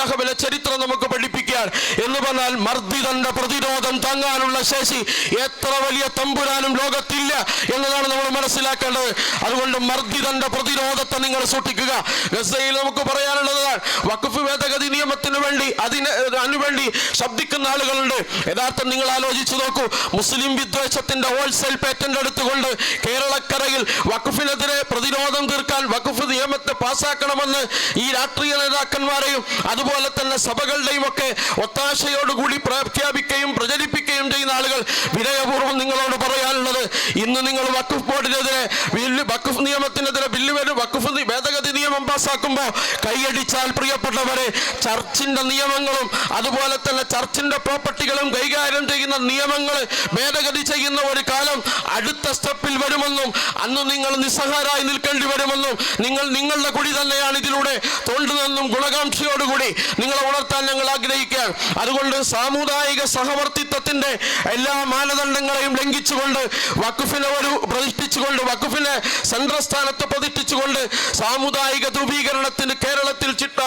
അബൂലഹബിലെ ചരിത്രം നമുക്ക് പഠിപ്പിക്കുകയാണ് എന്ന് പറഞ്ഞാൽ മർദ്ദിതന്റെ പ്രതിരോധം താങ്ങാനുള്ള ശേഷി എത്ര വലിയ തമ്പുരാനും ലോകത്തില്ല എന്നതാണ് നമ്മൾ മനസ്സിലാക്കേണ്ടത്. അതുകൊണ്ട് മർദ്ദിതന്റെ പ്രതിരോധത്തെ നിങ്ങൾ സൂക്ഷിക്കുക. ഗസയിൽ നമുക്ക് പറയാനുള്ളതാണ് വഖഫ് ഭേദഗതി നിയമത്തിന് വേണ്ടി അതിന് അതിനുവേണ്ടി ശബ്ദിക്കുന്ന ആളുകളുണ്ട്. യഥാർത്ഥം നിങ്ങൾ ആലോചിച്ചു നോക്കൂ. മുസ്ലിം വിദ്വേഷത്തിന്റെ ഹോൾസെയിൽ പേറ്റന്റ് എടുത്തുകൊണ്ട് കേരളക്കരയിൽ വഖഫിനെതിരെ പ്രതിരോധം തീർക്കാൻ വഖഫ് നിയമത്തെ പാസ്സാക്കണമെന്ന് ഈ രാഷ്ട്രീയ നേതാക്കന്മാരെയും അതുപോലെ തന്നെ സഭകളുടെയും ഒക്കെ ഒത്താശയോടുകൂടി പ്രഖ്യാപിക്കുകയും പ്രചരിപ്പിക്കുകയും ചെയ്യുന്ന ആളുകൾ വിനയപൂർവം നിങ്ങളോട് പറയാനുള്ളത് ഇന്ന് നിങ്ങൾ വഖഫ് ബോർഡിനെതിരെ ബില്ല് വഖഫ് നിയമത്തിനെതിരെ ബില്ല് വരും വഖഫ് ഭേദഗതി നിയമം പാസ്സാക്കുമ്പോൾ കൈയടിച്ചാൽ പ്രിയപ്പെട്ടവരെ ചർച്ചിന്റെ നിയമങ്ങളും അതുപോലെ തന്നെ ചർച്ചിന്റെ പ്രോപ്പർട്ടികളും കൈകാര്യം ചെയ്യുന്ന നിയമങ്ങൾ ഭേദഗതി ചെയ്യുന്ന ഒരു കാലം അടുത്ത സ്റ്റെപ്പിൽ വരുമെന്നും അന്ന് നിങ്ങൾ നിസ്സഹാരായി നിൽക്കേണ്ടി വരുമെന്നും നിങ്ങൾ നിങ്ങളുടെ കുടി തന്നെയാണ് ഇതിലൂടെ തോണ്ടുന്നെന്നും ഗുണകാംക്ഷയോടുകൂടി നിങ്ങളെ ഉണർത്താൻ ഞങ്ങൾ ആഗ്രഹിക്കുകയാണ്. അതുകൊണ്ട് സാമുദായിക സഹവർത്തിത്വത്തിന്റെ എല്ലാ മാനദണ്ഡങ്ങളെയും ലംഘിച്ചുകൊണ്ട് വഖഫിനെ ഒരു പ്രതിഷ്ഠിച്ചുകൊണ്ട് വഖഫിനെ സെൻട്രസ്ഥാനത്ത് പ്രതിഷ്ഠിച്ചുകൊണ്ട് സാമുദായിക ധ്രുവീകരണത്തിന് കേരളത്തിൽ ചിട്ട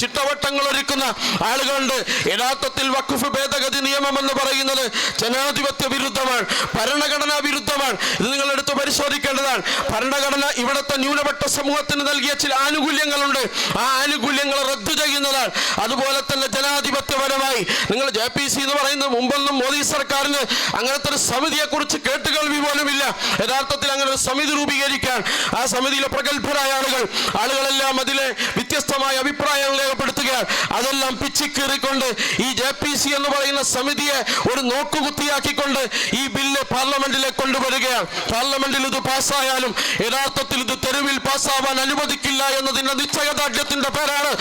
ചിട്ടവട്ടങ്ങൾ ഒരുക്കുന്ന ആളുകളുണ്ട്. യഥാർത്ഥത്തിൽ വഖഫ് ഭേദഗതി നിയമം എന്ന് പറയുന്നത് ജനാധിപത്യ വിരുദ്ധമാണ് ഭരണഘടനാ വിരുദ്ധമാണ്. ഇത് നിങ്ങളെടുത്ത് പരിശോധിക്കേണ്ടതാണ്. ഭരണഘടന ഇവിടുത്തെ ന്യൂനപക്ഷ സമൂഹത്തിന് നൽകിയ ചില ആനുകൂല്യങ്ങളുണ്ട്. ആ ആനുകൂല്യങ്ങൾ റദ്ദു ചെയ്യുന്നതാണ് അതുപോലെ തന്നെ ജനാധിപത്യപരമായി നിങ്ങൾ ജെ പി സി എന്ന് പറയുന്നത് മുമ്പൊന്നും മോദി സർക്കാരിന് അങ്ങനത്തെ ഒരു സമിതിയെ കുറിച്ച് കേട്ടുകേൾവി പോലുമില്ല. യഥാർത്ഥത്തിൽ അങ്ങനെ ഒരു സമിതി രൂപീകരിക്കാൻ. ആ സമിതിയിലെ പ്രഗത്ഭരായ ആളുകൾ ആളുകളെല്ലാം അതിലെ വ്യത്യസ്തമായ അഭിപ്രായങ്ങൾ രേഖപ്പെടുത്തുകയാണ്. അതെല്ലാം പിച്ചിക്കേറിക്കൊണ്ട് ഈ ജെ പി സി എന്ന് പറയുന്ന സമിതിയെ ഒരു നോക്കുകുത്തിയാക്കിക്കൊണ്ട് ഈ ബില്ല് പാർലമെന്റിലേക്ക് കൊണ്ടുവരികയാണ്. പാർലമെന്റിൽ ഇത് പാസ്സായാലും യഥാർത്ഥത്തിൽ ഇത് തെരുവിൽ പാസ്സാവാൻ അനുവദിക്കില്ല എന്നതിന്റെ നിശ്ചയദാർഢ്യത്തിന്റെ പേരാണ്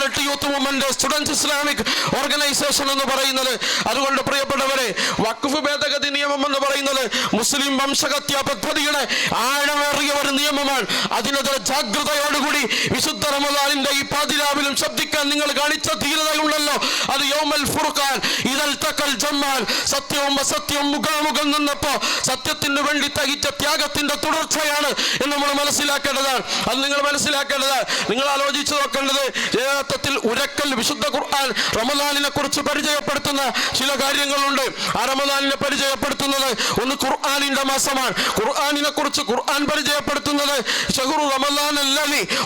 solidarity youth movement students Islamic organisation എന്ന് പറയുന്നത്. അതുകൊണ്ട് പ്രിയപ്പെട്ടവരെ വഖഫ് ഭേദഗതി നിയമം എന്ന് പറയുന്നത് മുസ്ലിം വംശഹത്യ പദ്ധതിയുടെ ആഴമേറിയ ഒരു നിയമമാണ്. അതിനെതിരെ ജാഗ്രതയോടുകൂടി വിശുദ്ധ റമദാനിന്റെ ഈ പാതിരാവിലും ശബ്ദിക്കാൻ നിങ്ങൾ കാണിച്ച ധീരതയുണ്ടല്ലോ. അത് യോമൽ ഫുർഖാൻ ഇതൽ തക്കൽ ജമ്മാൻ സത്യവും അസത്യവും മുഖാമുഖം നിന്നപ്പോ സത്യത്തിന് വേണ്ടി തകിച്ച ത്യാഗത്തിന്റെ തുടർച്ചയാണ് എന്ന് നമ്മൾ മനസ്സിലാക്കേണ്ടതാണ്. അത് നിങ്ങൾ മനസ്സിലാക്കേണ്ടതാണ്. നിങ്ങൾ ആലോചിച്ച് നോക്കേണ്ടത് യഥാർത്ഥത്തിൽ ഉരക്കൽ വിശുദ്ധ ഖുർആൻ റമദാനിനെ കുറിച്ച് പരിചയപ്പെടുത്തുന്ന ചില കാര്യങ്ങളുണ്ട്. ആ റമദാനിനെ പരിചയപ്പെടുത്തുന്നത് ഒന്ന് ഖുർആാനിന്റെ മാസമാണ്. ഖുർആാനിനെ കുറിച്ച് ഖുർആൻ പരിചയപ്പെടുത്തുന്നത് ഷഹ്റു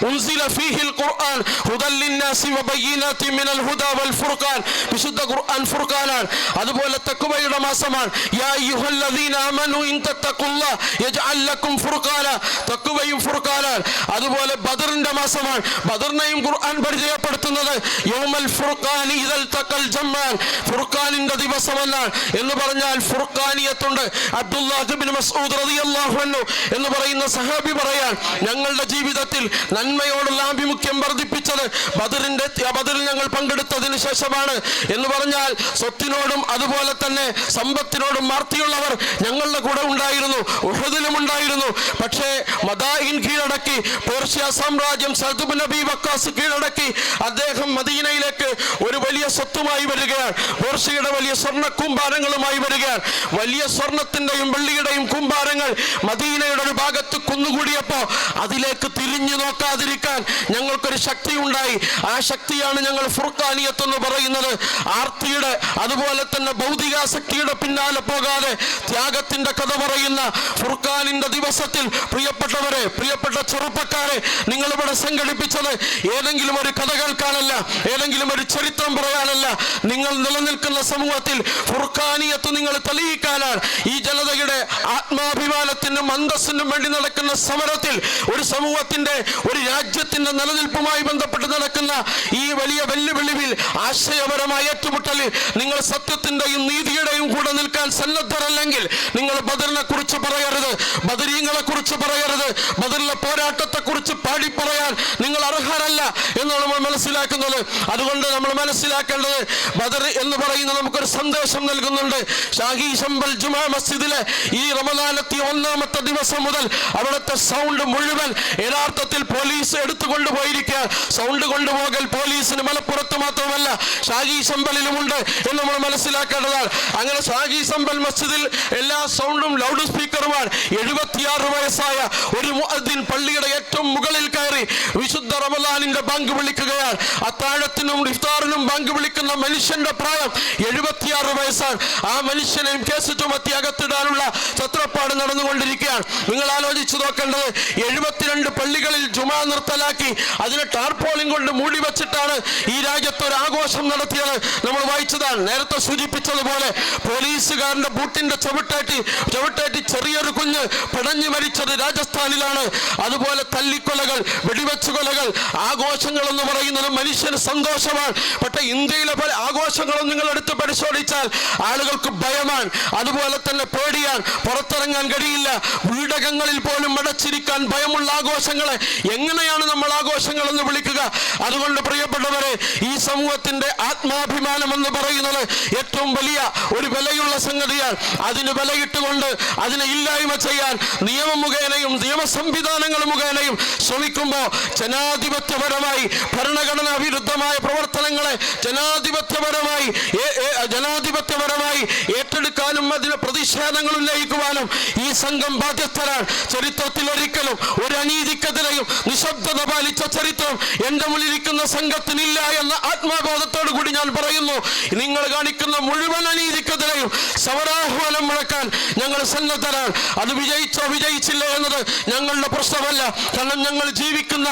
ഉൻസില ഫീഹിൽ ഖുർആൻ ഹുദല്ലിന്നാസി മിനൽ ഫുർഖാൻ. വിശുദ്ധ ഖുർആൻ ഫുർഖാനാണ്. അതുപോലെ തഖ്വയുടെ മാസമാണ്. യാ അയ്യുഹല്ലദീന ഇൻ ഫുർഖാന. ഫുർഖാനാണ്. അതുപോലെ ബദറിന്റെ മാസമാണ്. ബദറിനെയും ഖുർആൻ പരിചയപ്പെടുത്തുന്നത് യൗമൽ തഖൽ ജമ്മാൻ. ഫുർഖാനിന്റെ ദിവസം എന്നാണ് എന്ന് പറഞ്ഞാൽ ഫുർഖാനിയത്തുണ്ട്. അബ്ദുല്ലാഹ് ബിൻ മസ്ഊദ് റളിയല്ലാഹു അൻഹു എന്ന് പറയുന്ന സഹാബി പറയാൻ ഞങ്ങളുടെ ജീവിതത്തിൽ നന്മയോടുള്ള ആഭിമുഖ്യം വർദ്ധിപ്പിച്ചത് ബദറിന്റെ ബദറിൽ ഞങ്ങൾ പങ്കെടുത്തതിന് ശേഷമാണ്. എന്ന് പറഞ്ഞാൽ സ്വത്തിനോടും അതുപോലെ തന്നെ സമ്പത്തിനോടും മാർത്തിയുള്ളവർ ഞങ്ങളുടെ കൂടെ ഉണ്ടായിരുന്നു. ഉഹദിലും ഉണ്ടായിരുന്നു. പക്ഷേ മദായിൻ കീഴടക്കി പേർഷ്യ സാമ്രാജ്യം സൽദുബ് നബി വക്കാസ് കീഴടക്കി അദ്ദേഹം മദീനയിലേക്ക് ഒരു വലിയ സ്വത്തുമായി വരികയാണ്. പോർഷയുടെ വലിയ സ്വർണ കൂമ്പാരങ്ങളുമായി വരികയാണ്. വലിയ സ്വർണത്തിന്റെയും വെള്ളിയുടെയും കൂമ്പാരങ്ങൾ മദീനയുടെ ഒരു ഭാഗത്ത് കുന്നുകൂടിയപ്പോ അതിലേക്ക് തിരിഞ്ഞു നോക്കാതിരിക്കാൻ ഞങ്ങൾക്കൊരു ശക്തി ഉണ്ടായി ആ ശക്തിയാണ് ഞങ്ങൾ ഫുർഖാനിയത്ത് എന്ന് പറയുന്നത്. ആർത്തിയുടെ അതുപോലെ തന്നെ ഭൗതികാസക്തിയുടെ പിന്നാലെ പോകാതെ ത്യാഗത്തിന്റെ കഥ പറയുന്ന ഫുർഖാനിന്റെ ദിവസത്തിൽ പ്രിയപ്പെട്ടവരെ പ്രിയപ്പെട്ട ചെറുപ്പക്കാരെ നിങ്ങൾ ഇവിടെ സംഘടിപ്പിച്ചത് ഏതെങ്കിലും ഒരു കഥ കേൾക്കാനല്ല ഏതെങ്കിലും ഒരു ചരിത്രം പറയാനല്ല. നിങ്ങൾ നിലനിൽക്കുന്ന സമൂഹത്തിൽ ഫുർഖാനിയത്ത് നിങ്ങൾ തെളിയിക്കാനാണ്. ഈ ജനതയുടെ ആത്മാഭിമാനത്തിനും അന്തസ്സിനും വേണ്ടി നടക്കുന്ന സമരത്തിൽ ഒരു സമൂഹത്തിന്റെ ഒരു രാജ്യത്തിന്റെ നിലനിൽപ്പുമായി ബന്ധപ്പെട്ട് നടക്കുന്ന ഈ വലിയ വെല്ലുവിളിയിൽ ആശയപരമായ ഏറ്റുമുട്ടലിൽ നിങ്ങൾ സത്യത്തിന്റെയും നീതിയുടെയും കൂടെ നിൽക്കാൻ സന്നദ്ധരല്ലെങ്കിൽ നിങ്ങൾ ബദറിനെ കുറിച്ച് പറയരുത് ബദരീങ്ങളെ കുറിച്ച് പറയരുത് ബദറിലെ പോരാട്ടത്തെ കുറിച്ച് പാടി പറയാൻ നിങ്ങൾ അർഹരല്ല എന്ന് നമ്മൾ മനസ്സിലാക്കുന്നത്. അതുകൊണ്ട് നമ്മൾ മനസ്സിലാക്കേണ്ടത് ബദർ എന്ന് പറയുന്നത് നമുക്കൊരു സന്ദേശം നൽകുന്നുണ്ട്. ഷാഹി ശമ്പൽ ജുമാ മസ്ജിദിലെ ഈ റമദാനത്തി ഒന്നാമത്തെ ദിവസം മുതൽ അവിടുത്തെ സൗണ്ട് മുഴുവൻ യഥാർത്ഥത്തിൽ പോലീസ് എടുത്തുകൊണ്ടുപോയിരിക്കുക സൗണ്ട് കൊണ്ടുപോകൽ പോലീസിന് മലപ്പുറത്ത് മാത്രമല്ല ഷാഹി ശമ്പലിലുമുണ്ട് എന്ന് നമ്മൾ മനസ്സിലാക്കേണ്ടതാണ്. അങ്ങനെ ഷാഹി ശമ്പൽ മസ്ജിദിൽ എല്ലാ സൗണ്ടും ലൗഡ് സ്പീക്കറുമാണ് എഴുപത്തിയാറ് വയസ്സായ ഒരു മുഅദ്ദിൻ പള്ളിയുടെ ഏറ്റവും മുകളിൽ കയറി വിശുദ്ധ റമദാനിന്റെ ബാങ്ക് വിളിക്കുകയാണ്. അത്താഴത്തിനും ഇഫ്താറിനും പങ്ക് വിളിക്കുന്ന മനുഷ്യന്റെ പ്രായം എഴുപത്തിയാറ് വയസ്സാണ്. ആ മനുഷ്യനെ കേസ് ചുമത്തി അകത്തിടാനുള്ള ചത്രപ്പാട് നടന്നുകൊണ്ടിരിക്കുകയാണ്. നിങ്ങൾ ആലോചിച്ചു നോക്കേണ്ടത് എഴുപത്തിരണ്ട് പള്ളികളിൽ ജുമാ നിർത്തലാക്കി അതിനെ ടാർപോളിംഗ് കൊണ്ട് മൂടി വച്ചിട്ടാണ് ഈ രാജ്യത്ത് ഒരു ആഘോഷം നടത്തിയത്. നമ്മൾ വായിച്ചതാണ് നേരത്തെ സൂചിപ്പിച്ചതുപോലെ പോലീസുകാരന്റെ ബൂട്ടിന്റെ ചവിട്ടേറ്റി ചവിട്ടേറ്റി ചെറിയൊരു കുഞ്ഞ് പിടഞ്ഞു മരിച്ചത് രാജസ്ഥാനിലാണ്. അതുപോലെ തല്ലിക്കൊലകൾ വെടിവെച്ചു കൊലകൾ ആഘോഷങ്ങൾ എന്ന് പറയുന്നത് മനുഷ്യന് സന്തോഷമാണ്. പക്ഷേ ഇന്ത്യയിലെ പല ആഘോഷങ്ങളും നിങ്ങൾ എടുത്ത് പരിശോധിച്ചാൽ ആളുകൾക്ക് ഭയമാണ്. അതുപോലെ തന്നെ പേടിയാൻ പുറത്തിറങ്ങാൻ കഴിയില്ല. വീടകങ്ങളിൽ പോലും അടച്ചിരിക്കാൻ ഭയമുള്ള ആഘോഷങ്ങളെ എങ്ങനെയാണ് നമ്മൾ ആഘോഷങ്ങൾ എന്ന് വിളിക്കുക? അതുകൊണ്ട് പ്രിയപ്പെട്ടവരെ ഈ സമൂഹത്തിന്റെ ആത്മാഭിമാനം എന്ന് പറയുന്നത് ഏറ്റവും വലിയ ഒരു വിലയുള്ള സംഗതിയാണ്. അതിന് വിലയിട്ടുകൊണ്ട് അതിനെ ഇല്ലായ്മ ചെയ്യാൻ നിയമം മുഖേനയും നിയമ സംവിധാനങ്ങൾ മുഖേനയും ശ്രമിക്കുമ്പോൾ ജനാധിപത്യപരമായി ഭരണഘടനാ വിരുദ്ധമായ പ്രവർത്തനങ്ങളെ ജനാധിപത്യപരമായി ജനാധിപത്യപരമായി ഏറ്റെടുക്കാനും അതിന് പ്രതിഷേധങ്ങൾ ഉന്നയിക്കുവാനും ഈ സംഘം ബാധ്യസ്ഥരാണ്. ചരിത്രത്തിൽ ഒരിക്കലും ഒരു അനീതിക്കെതിരെയും നിശബ്ദത പാലിച്ച ചരിത്രം എന്റെ മുന്നിലിരിക്കുന്ന സംഘത്തിനില്ല എന്ന ആത്മബോധത്തോടു കൂടി ഞാൻ പറയുന്നു. നിങ്ങൾ കാണിക്കുന്ന മുഴുവൻ അനീതിക്കെതിരെയും സമരാഹ്വാനം മുഴക്കാൻ ഞങ്ങൾ സന്നദ്ധരാണ്. അത് വിജയിച്ചോ വിജയിച്ചില്ല എന്നത് ഞങ്ങളുടെ പ്രശ്നമല്ല. കാരണം ഞങ്ങൾ ജീവിക്കുന്ന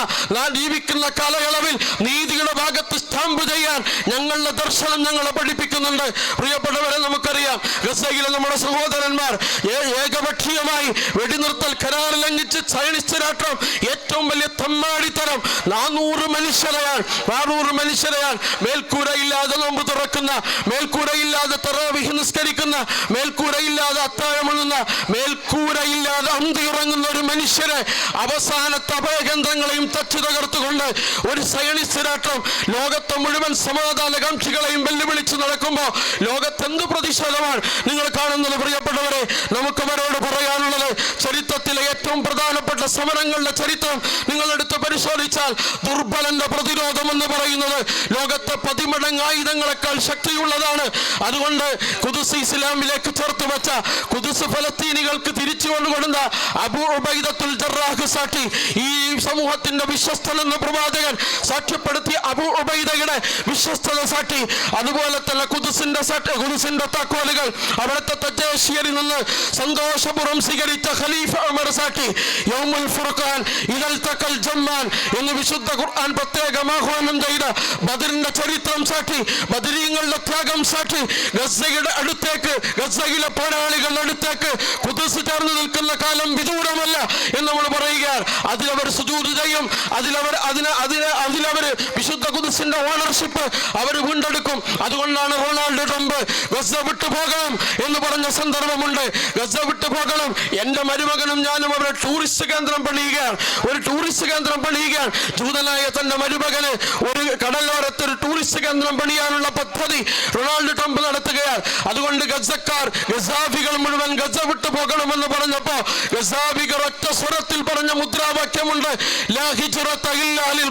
ജീവിക്കുന്ന കാലയളവിൽ നീതിയുടെ ഭാഗത്ത് സ്റ്റാമ്പ് ചെയ്യാൻ ഞങ്ങളുടെ ദർശനം ഞങ്ങളെ പഠിപ്പിക്കുന്നുണ്ട്. പ്രിയപ്പെട്ടവരെ നമുക്കറിയാം ഗസയിലെ നമ്മുടെ സഹോദരന്മാർ ഏകപക്ഷീയമായി വെടിനിർത്തൽ കരാർ ലംഘിച്ച് സയനിസ്റ്റ് രാഷ്ട്രം ഏറ്റവും വലിയ തമ്മാടിത്തരം. നാനൂറ് മനുഷ്യരെയാണ് നാനൂറ് മനുഷ്യരെയാണ് മേൽക്കൂരയില്ലാതെ നോമ്പ് തുറക്കുന്ന മേൽക്കൂരയില്ലാതെ തറവിഹി നിസ്കരിക്കുന്ന മേൽക്കൂരയില്ലാതെ അത്താഴമുണ്ണുന്ന മേൽക്കൂരയില്ലാതെ അന്തി ഉറങ്ങുന്ന ഒരു മനുഷ്യരെ അവസാനത്തെ അഭയകേന്ദ്രങ്ങളെയും തച്ചു തകർത്തുകൊണ്ട് ഒരു സയനിസ്റ്റ് രാഷ്ട്രം ലോകത്തെ മുഴുവൻ സമാധാനകാംക്ഷികളെയും വെല്ലുവിളിച്ച് നടക്കുമ്പോൾ ലോകത്തെന്ത് പ്രതിഷേധമാണ് നിങ്ങൾ കാണുന്നത്? പ്രിയപ്പെട്ടവരെ നമുക്ക് അവരോട് പറയാനുള്ളത് ചരിത്രത്തിലെ ഏറ്റവും പ്രധാനപ്പെട്ട സമരങ്ങളുടെ ചരിത്രം നിങ്ങൾ എടുത്ത് പരിശോധിച്ചാൽ ദുർബലന്റെ പ്രതിരോധം എന്ന് പറയുന്നത് ലോകത്തെ പതിമടങ്ങ് ആയുധങ്ങളെക്കാൾ ശക്തിയുള്ളതാണ്. അതുകൊണ്ട് കുതുസ് ഇസ്ലാമിലേക്ക് ചേർത്ത് വെച്ച കുതുസ് ഫലസ്തീനികൾക്ക് തിരിച്ചു കൊണ്ടുകൊടുന്ന അബൂ ഉബൈദത്തുൽ ജറാഹ് സാക്ഷി ഈ സമൂഹത്തിന്റെ വിശ്വസ്തൻ എന്ന പ്രവാചകൻ സാക്ഷ്യപ്പെടുത്തിയ അബൂ ഉബൈദയുടെ വിശ്വസ്തത സാക്ഷി അതുപോലെ തന്നെ കുതുസിന്റെ കുതുസിന്റെ താക്കോലുകൾ അവിടുത്തെ തദ്ദേശീയരിൽ നിന്ന് സന്തോഷപൂർവം സ്വീകരിച്ച ഖലീഫ ഉമർ സാക്ഷി യൗമുൽ ഫുർഖാൻ ഇതൽ തക്കൽ ജമ്മാൻ എന്ന് വിശുദ്ധ ഖുർആൻ പ്രത്യേകം ആഹ്വാനം ചെയ്ത ബദറിന്റെ ചരിത്രം സാക്ഷി ബദരീങ്ങളുടെ ത്യാഗം സാക്ഷി ഗസയുടെ അടുത്തേക്ക് ഗസയിലെ പോരാളികളുടെ അടുത്തേക്ക് കുതിസ് ചേർന്ന് നിൽക്കുന്ന കാലം വിദൂരമല്ല എന്ന് നമ്മൾ പറയുക അതിലവർ സുജൂത് ചെയ്യും അതിലവർ അതിന് അതിന് അതിലവർ വിശുദ്ധ കുതിസിന്റെ ഓണർഷിപ്പ് അവർ വീണ്ടെടുക്കും. അതുകൊണ്ടാണ് റൊണാൾഡോ ട്രംപ് ഗസ വിട്ടു പോകണം എന്ന് പറഞ്ഞ സന്ദർഭമുണ്ട്. ഗസ വിട്ടു പോകണം. എന്റെ മരുമകനും ഞാനും അവരെ ടൂറിസ്റ്റ് കേന്ദ്രം പണിയുകയാണ്. ഒരു ടൂറിസ്റ്റ് കേന്ദ്രം പണിയുകയാണ് ജൂതനായ തന്റെ മരുമകന് ഒരു കടലോരത്ത് ഒരു ടൂറിസ്റ്റ് കേന്ദ്രം പണിയാനുള്ള പദ്ധതി റൊണാൾഡ് ട്രംപ് നടത്തുകയാണ്. അതുകൊണ്ട് ഗസക്കാർ ഗസാഫികൾ മുഴുവൻ ഗസ വിട്ടു പോകണമെന്ന് പറഞ്ഞപ്പോ ഗസാഫികൾ ഒറ്റ സ്വരത്തിൽ പറഞ്ഞ മുദ്രാവാക്യമുണ്ട്.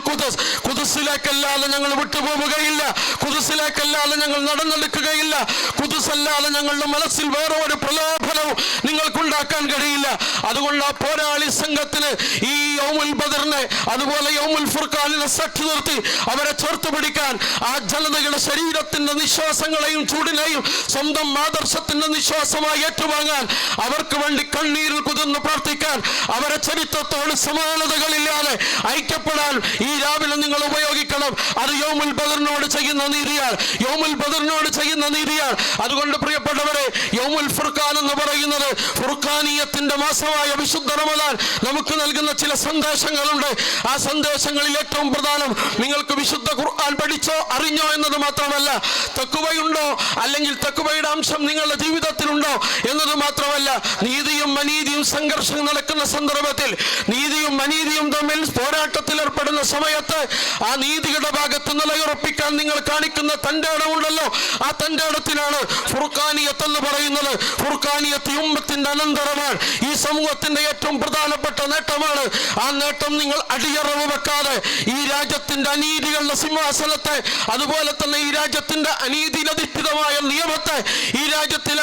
ഖുദ്സ്. ഖുദ്സിലേക്കല്ലാതെ ഞങ്ങൾ വിട്ടുപോവുകയില്ല. കുതിസിലേക്കല്ലാതെ ഞങ്ങൾ നടന്നെടുക്കുകയില്ല. കുതിസല്ലാതെ ഞങ്ങളുടെ മനസ്സിൽ വേറെ ഒരു പ്രലോഭനവും നിങ്ങൾക്കുണ്ടാക്കാൻ കഴിയില്ല. അതുകൊണ്ട് ആ പോരാളി സംഘത്തിന് ഈ യൗമുൽ ബദറിനെ അതുപോലെ യൗമുൽ ഫുർഖാനിനെ സഖ്യ നിർത്തി അവരെ ചേർത്ത് പിടിക്കാൻ ആ ജനതയുടെ ശരീരത്തിന്റെ നിശ്വാസങ്ങളെയും ചൂടിനെയും സ്വന്തം ആദർശത്തിന്റെ നിശ്വാസമായി ഏറ്റുവാങ്ങാൻ അവർക്ക് വേണ്ടി കണ്ണീരിൽ കുതിർന്ന് പ്രാർത്ഥിക്കാൻ അവരെ ചരിത്രത്തോട് സമാനതകളില്ലാതെ ഐക്യപ്പെടാൻ ഈ രാവിലെ നിങ്ങൾ ഉപയോഗിക്കണം. അത് യോമുൽ ബദറിനോട് ചെയ്യുന്ന നീതിയാൽ യോമുൽ ബദറിനോട് ചെയ്യുന്ന നീതിയാൽ അതുകൊണ്ട് പ്രിയപ്പെട്ടവരെ യോമുൽ ഫുർഖാൻ എന്ന് പറയുന്നത് ഫുർഖാനീയത്തിന്റെ മാസമായ വിശുദ്ധ റമദാൻ. നമുക്ക് നൽകുന്ന ചില സന്ദേശങ്ങളുണ്ട്. ആ സന്ദേശങ്ങളിൽ ഏറ്റവും പ്രധാനം നിങ്ങൾക്ക് വിശുദ്ധ ഖുർആൻ പഠിച്ചോ അറിഞ്ഞോ എന്നത് മാത്രമല്ല തെക്കുവയുണ്ടോ അല്ലെങ്കിൽ തെക്കുവയുടെ അംശം നിങ്ങളുടെ ജീവിതത്തിലുണ്ടോ എന്നത് മാത്രമല്ല നീതിയും അനീതിയും സംഘർഷം നടക്കുന്ന സന്ദർഭത്തിൽ നീതിയും അനീതിയും തമ്മിൽ പോരാട്ടത്തിൽ ഏർപ്പെടുന്ന സമയത്ത് ആ നീതിയുടെ ഭാഗത്ത് നിലയുറപ്പിക്കാൻ നിങ്ങൾ കാണിക്കുന്ന തന്റെ ഇടമുണ്ടല്ലോ. ആ തന്റെ ഇടത്തിലാണ് ഫുർഖാനിയത്ത് എന്ന് പറയുന്നത്. ഫുർഖാനിയത്ത് ഉമ്മത്തിന്റെ അനന്തരമാണ്. ഈ സമൂഹത്തിന്റെ ഏറ്റവും പ്രധാനപ്പെട്ട നേട്ടമാണ്. ആ നേട്ടം നിങ്ങൾ അടിയറവ് വെക്കാതെ ഈ രാജ്യത്തിന്റെ അനീതികളുടെ സിംഹാസനത്തെ അതുപോലെ തന്നെ ഈ രാജ്യത്തിന്റെ അനീതിയിലധിഷ്ഠിതമായ നിയമത്തെ ഈ രാജ്യത്തിൽ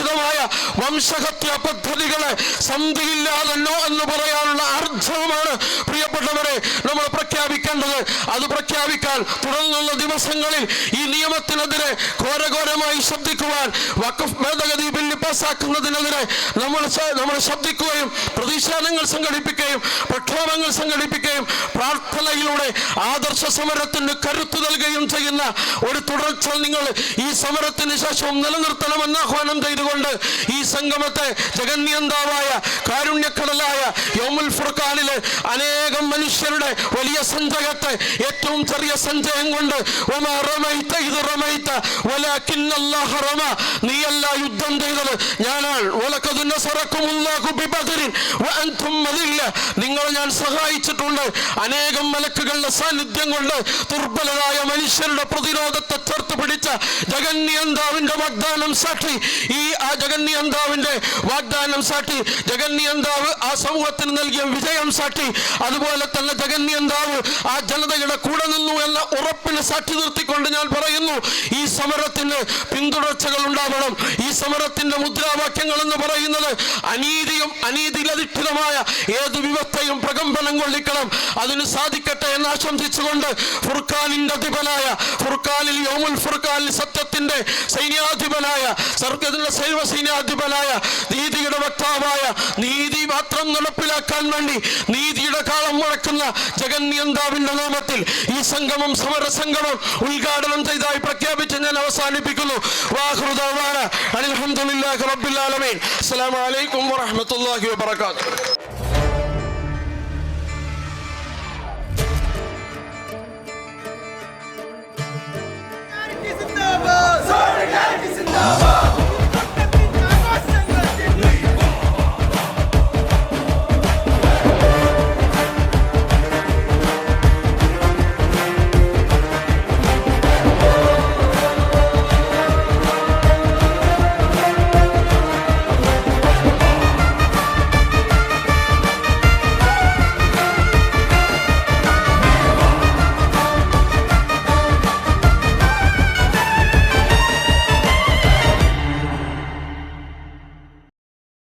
അനീതിയിലധിഷ്ഠിതമായ വംശഹത്യ പദ്ധതികളെ സന്ധിയില്ലാതല്ലോ എന്ന് പറയാനുള്ള അർജവമാണ് പ്രിയപ്പെട്ടവരെ നമ്മൾ പ്രഖ്യാപിക്കേണ്ടത്. അത് പ്രഖ്യാപിക്കാൻ തുടർന്നുള്ള ദിവസങ്ങളിൽ ഈ നിയമത്തിനെതിരെ ഘോരഘോരമായി ശബ്ദിക്കുവാൻ വഖഫ് ഭേദഗതി ബില്ല് പാസ്സാക്കുന്നതിനെതിരെ നമ്മൾ നമ്മൾ ശബ്ദിക്കുകയും പ്രതിഷേധങ്ങൾ സംഘടിപ്പിക്കുകയും പ്രക്ഷോഭങ്ങൾ സംഘടിപ്പിക്കുകയും പ്രാർത്ഥനയിലൂടെ ആദർശ സമരത്തിന് കരുത്തു നൽകുകയും ചെയ്യുന്ന ഒരു തുടർച്ച നിങ്ങൾ ഈ സമരത്തിന് ശേഷവും നിലനിർത്തണമെന്ന് ആഹ്വാനം ചെയ്തുകൊണ്ട് ഈ സംഗമത്തെ ജഗന്യന്താവായ കാരുണ്യക്കടലായ യോമുൽ ഫുർഖാനിലെ അനേകം മനുഷ്യരുടെ വലിയ സഞ്ചകത്തെ ഏറ്റവും ചെറിയ സഞ്ചയം കൊണ്ട് നീയല്ല യുദ്ധം ചെയ്തത്. ഞാനാണ് നിങ്ങളെ ഞാൻ സഹായിച്ചിട്ടുണ്ട്. അനേകം മലക്കുകളുടെ സാന്നിധ്യം കൊണ്ട് ദുർബലരായ മനുഷ്യരുടെ പ്രതിരോധത്തെ ചേർത്ത് പിടിച്ച ജഗന്യന്താവിന്റെ വാഗ്ദാനം സാക്ഷി ഈ ആ ജഗന്യന്താവിന്റെ വാഗ്ദാനം സാക്ഷി. ജഗന്നിയന്താവ് ആ സമൂഹത്തിന് നൽകിയ വിജയം സാക്ഷി. അതുപോലെ തന്നെ ജഗന്നിയന്താവ് ആ ജനതയുടെ കൂടെ നിന്നു എന്ന ഉറപ്പിന് സാക്ഷി നിർത്തിക്കൊണ്ട് ഞാൻ പറയുന്നു ഈ സമരത്തിന് പിന്തുടർച്ചകൾ ഉണ്ടാവണം. ഈ സമരത്തിന്റെ മുദ്രാവാക്യങ്ങൾ എന്ന് പറയുന്നത് അനീതിയും അനീതിയിലധിഷ്ഠിതമായ ഏത് വ്യവസ്ഥയും പ്രകമ്പനം കൊള്ളിക്കണം. അതിന് സാധിക്കട്ടെ എന്ന് ആശംസിച്ചുകൊണ്ട് ഫുർഖാനിന്റെ അധിപനായ ഫുർഖാനിൽ യോമുൽ ഫുർഖാനിൽ സത്യത്തിന്റെ സൈന്യാധിപനായ സർഗത്തിന്റെ സൈവ സൈന്യാധിപനായ നീതിയുടെ വക്താവായ നീതി മാത്രം നടപ്പിലാക്കാൻ വേണ്ടി നീതിയുടെ കാലം മുഴക്കുന്ന ജഗന്യന്താവിന്റെ നാമത്തിൽ ഈ സംഗമം സമരസംഗമം ഉദ്ഘാടനം ചെയ്തായി പ്രഖ്യാപിച്ച് ഞാൻ അവസാനിപ്പിക്കുന്നു വാഹൃദാന അലഹമുല്ലാഹി Solidarity Zindabad! Solidarity Zindabad!